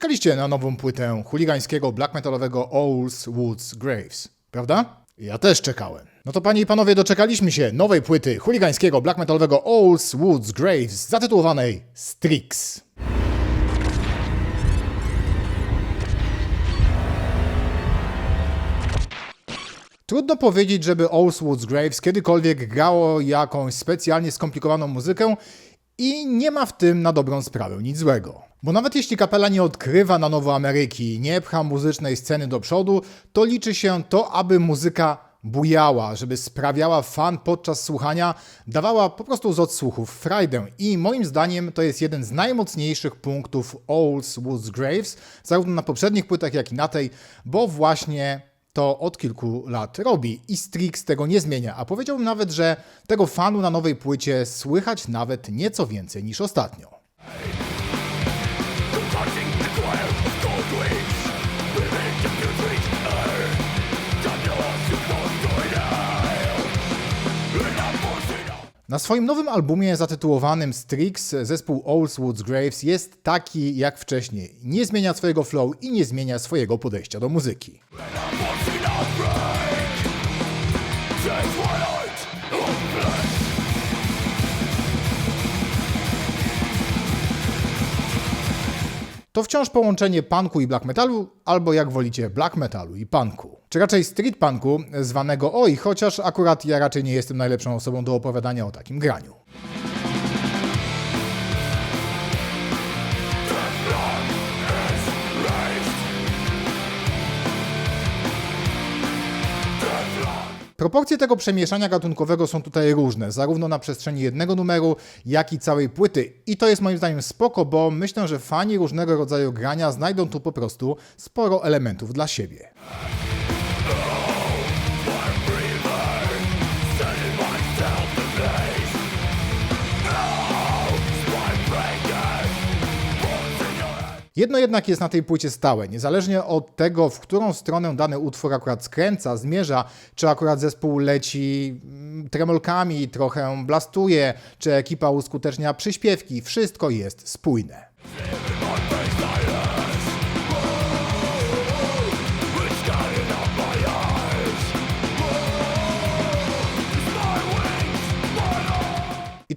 Czekaliście na nową płytę chuligańskiego black metalowego Owls Woods Graves, prawda? Ja też czekałem. No to panie i panowie, doczekaliśmy się nowej płyty chuligańskiego black metalowego Owls Woods Graves zatytułowanej Strix. Trudno powiedzieć, żeby Owls Woods Graves kiedykolwiek grało jakąś specjalnie skomplikowaną muzykę i nie ma w tym na dobrą sprawę nic złego. Bo nawet jeśli kapela nie odkrywa na nowo Ameryki, nie pcha muzycznej sceny do przodu, to liczy się to, aby muzyka bujała, żeby sprawiała fan podczas słuchania, dawała po prostu z odsłuchów frajdę. I moim zdaniem to jest jeden z najmocniejszych punktów Owls Woods Graves, zarówno na poprzednich płytach, jak i na tej, bo właśnie to od kilku lat robi i Strix tego nie zmienia, a powiedziałbym nawet, że tego fanu na nowej płycie słychać nawet nieco więcej niż ostatnio. Na swoim nowym albumie zatytułowanym Strix zespół Owls Woods Graves jest taki jak wcześniej. Nie zmienia swojego flow i nie zmienia swojego podejścia do muzyki. To wciąż połączenie punku i black metalu, albo jak wolicie, black metalu i punku. Czy raczej street punku, zwanego oj, chociaż akurat ja raczej nie jestem najlepszą osobą do opowiadania o takim graniu. Proporcje tego przemieszania gatunkowego są tutaj różne, zarówno na przestrzeni jednego numeru, jak i całej płyty. I to jest moim zdaniem spoko, bo myślę, że fani różnego rodzaju grania znajdą tu po prostu sporo elementów dla siebie. Jedno jednak jest na tej płycie stałe. Niezależnie od tego, w którą stronę dany utwór akurat skręca, zmierza, czy akurat zespół leci mm, tremolkami, trochę blastuje, czy ekipa uskutecznia przyśpiewki, wszystko jest spójne.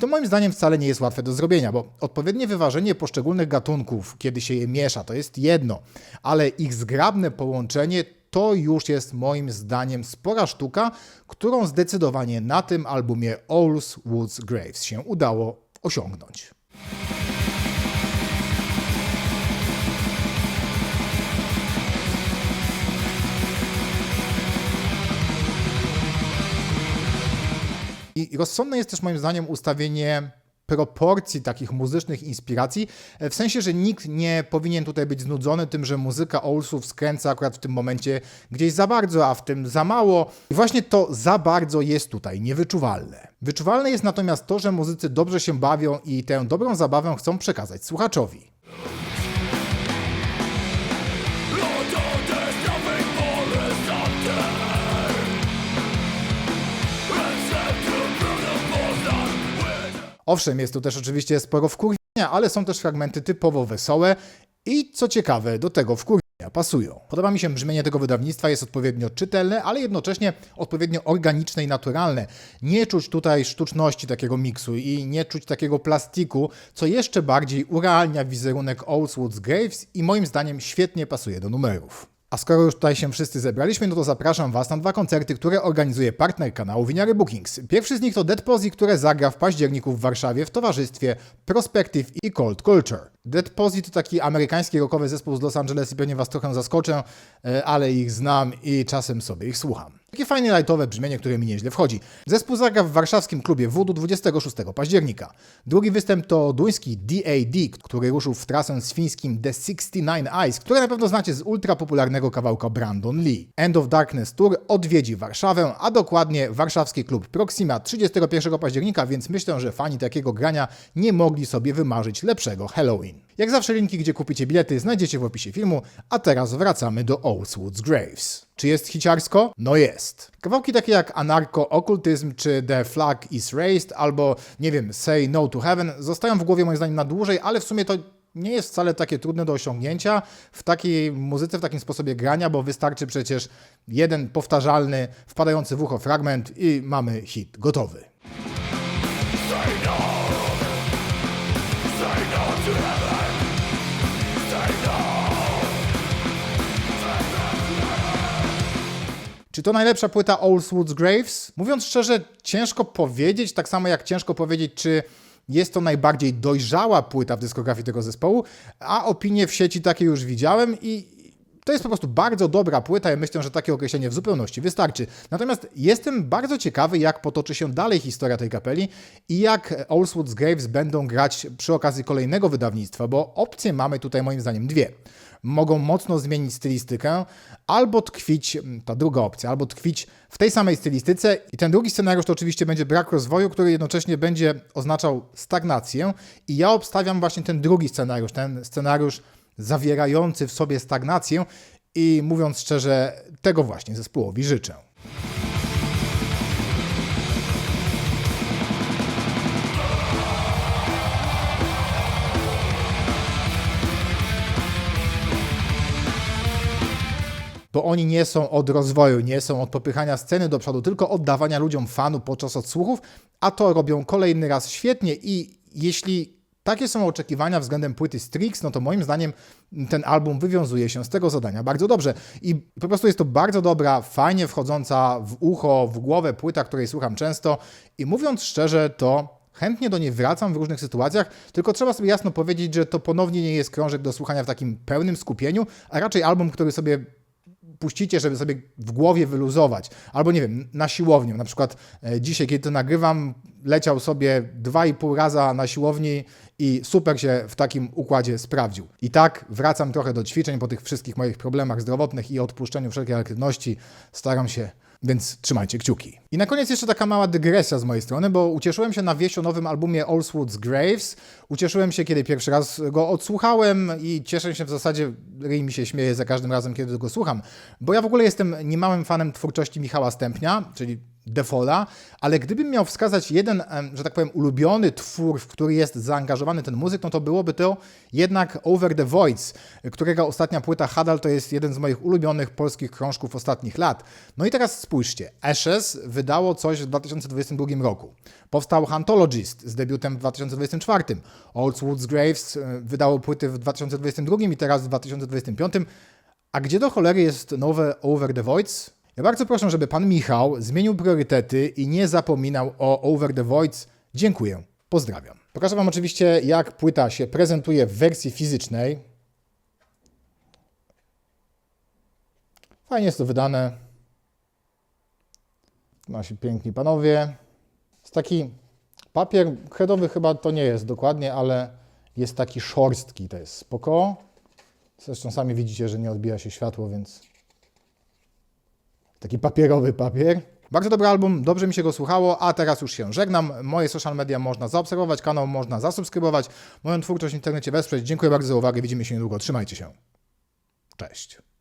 To moim zdaniem wcale nie jest łatwe do zrobienia, bo odpowiednie wyważenie poszczególnych gatunków, kiedy się je miesza, to jest jedno, ale ich zgrabne połączenie to już jest moim zdaniem spora sztuka, którą zdecydowanie na tym albumie Owls Woods Graves się udało osiągnąć. Rozsądne jest też moim zdaniem ustawienie proporcji takich muzycznych inspiracji, e, w sensie, że nikt nie powinien tutaj być znudzony tym, że muzyka Olsów skręca akurat w tym momencie gdzieś za bardzo, a w tym za mało. I właśnie to za bardzo jest tutaj niewyczuwalne. Wyczuwalne jest natomiast to, że muzycy dobrze się bawią i tę dobrą zabawę chcą przekazać słuchaczowi. Owszem, jest tu też oczywiście sporo wkurwienia, ale są też fragmenty typowo wesołe i co ciekawe, do tego wkurwienia pasują. Podoba mi się brzmienie tego wydawnictwa, jest odpowiednio czytelne, ale jednocześnie odpowiednio organiczne i naturalne. Nie czuć tutaj sztuczności takiego miksu i nie czuć takiego plastiku, co jeszcze bardziej urealnia wizerunek Oldswoods Graves i moim zdaniem świetnie pasuje do numerów. A skoro już tutaj się wszyscy zebraliśmy, no to zapraszam Was na dwa koncerty, które organizuje partner kanału Winiary Bookings. Pierwszy z nich to Dead Posy, które zagra w październiku w Warszawie w towarzystwie Prospective i Cold Culture. Dead Posy to taki amerykański rockowy zespół z Los Angeles i pewnie Was trochę zaskoczę, e, ale ich znam i czasem sobie ich słucham. Takie fajne lightowe brzmienie, które mi nieźle wchodzi. Zespół zagra w warszawskim klubie Voodoo 26 października. Drugi występ to duński DAD, który ruszył w trasę z fińskim The 69 Eyes, które na pewno znacie z ultra popularnego kawałka Brandon Lee. End of Darkness Tour odwiedzi Warszawę, a dokładnie warszawski klub Proxima 31 października, więc myślę, że fani takiego grania nie mogli sobie wymarzyć lepszego Halloween. Jak zawsze linki, gdzie kupicie bilety znajdziecie w opisie filmu, a teraz wracamy do Owlswoods Graves. Czy jest hiciarsko? No jest. Kawałki takie jak Anarcho Occultism czy The Flag is Raised albo, nie wiem, Say No to Heaven zostają w głowie moim zdaniem na dłużej, ale w sumie to nie jest wcale takie trudne do osiągnięcia w takiej muzyce, w takim sposobie grania, bo wystarczy przecież jeden powtarzalny, wpadający w ucho fragment i mamy hit gotowy. Czy to najlepsza płyta Old Woods Graves? Mówiąc szczerze, ciężko powiedzieć, tak samo jak ciężko powiedzieć, czy jest to najbardziej dojrzała płyta w dyskografii tego zespołu, a opinie w sieci takie już widziałem i to jest po prostu bardzo dobra płyta i myślę, że takie określenie w zupełności wystarczy. Natomiast jestem bardzo ciekawy, jak potoczy się dalej historia tej kapeli i jak Old Woods Graves będą grać przy okazji kolejnego wydawnictwa, bo opcje mamy tutaj moim zdaniem dwie mogą mocno zmienić stylistykę, albo tkwić, ta druga opcja, albo tkwić w tej samej stylistyce. I ten drugi scenariusz to oczywiście będzie brak rozwoju, który jednocześnie będzie oznaczał stagnację. I ja obstawiam właśnie ten drugi scenariusz, ten scenariusz zawierający w sobie stagnację. I mówiąc szczerze, tego właśnie zespołowi życzę. Bo oni nie są od rozwoju, nie są od popychania sceny do przodu, tylko od dawania ludziom fanu podczas odsłuchów, a to robią kolejny raz świetnie i jeśli takie są oczekiwania względem płyty Strix, no to moim zdaniem ten album wywiązuje się z tego zadania bardzo dobrze. I po prostu jest to bardzo dobra, fajnie wchodząca w ucho, w głowę płyta, której słucham często i mówiąc szczerze, to chętnie do niej wracam w różnych sytuacjach, tylko trzeba sobie jasno powiedzieć, że to ponownie nie jest krążek do słuchania w takim pełnym skupieniu, a raczej album, który sobie puścicie, żeby sobie w głowie wyluzować. Albo nie wiem, na siłownię. Na przykład e, dzisiaj, kiedy to nagrywam, leciał sobie dwa i pół raza na siłowni i super się w takim układzie sprawdził. I tak wracam trochę do ćwiczeń po tych wszystkich moich problemach zdrowotnych i odpuszczeniu wszelkiej aktywności. Staram się więc trzymajcie kciuki. I na koniec jeszcze taka mała dygresja z mojej strony, bo ucieszyłem się na wieść o nowym albumie Allswoods Graves. Ucieszyłem się, kiedy pierwszy raz go odsłuchałem i cieszę się w zasadzie, ryj mi się śmieje za każdym razem, kiedy go słucham, bo ja w ogóle jestem niemałym fanem twórczości Michała Stępnia, czyli Defola, ale gdybym miał wskazać jeden, że tak powiem, ulubiony twór, w który jest zaangażowany ten muzyk, no to byłoby to jednak Over the Voids, którego ostatnia płyta Hadal to jest jeden z moich ulubionych polskich krążków ostatnich lat. No i teraz spójrzcie, Ashes wydało coś w 2022 roku. Powstał Hantologist z debiutem w 2024. Old Woods Graves e, wydało płyty w 2022 i teraz w 2025. A gdzie do cholery jest nowe Over the Voids? Ja bardzo proszę, żeby pan Michał zmienił priorytety i nie zapominał o Over the Voids. Dziękuję. Pozdrawiam. Pokażę wam oczywiście, jak płyta się prezentuje w wersji fizycznej. Fajnie jest to wydane. Nasi piękni panowie. Jest taki papier kredowy chyba to nie jest dokładnie, ale jest taki szorstki, to jest spoko. Zresztą sami widzicie, że nie odbija się światło, więc taki papierowy papier. Bardzo dobry album, dobrze mi się go słuchało, a teraz już się żegnam. Moje social media można zaobserwować, kanał można zasubskrybować, moją twórczość w internecie wesprzeć. Dziękuję bardzo za uwagę, widzimy się niedługo, trzymajcie się. Cześć.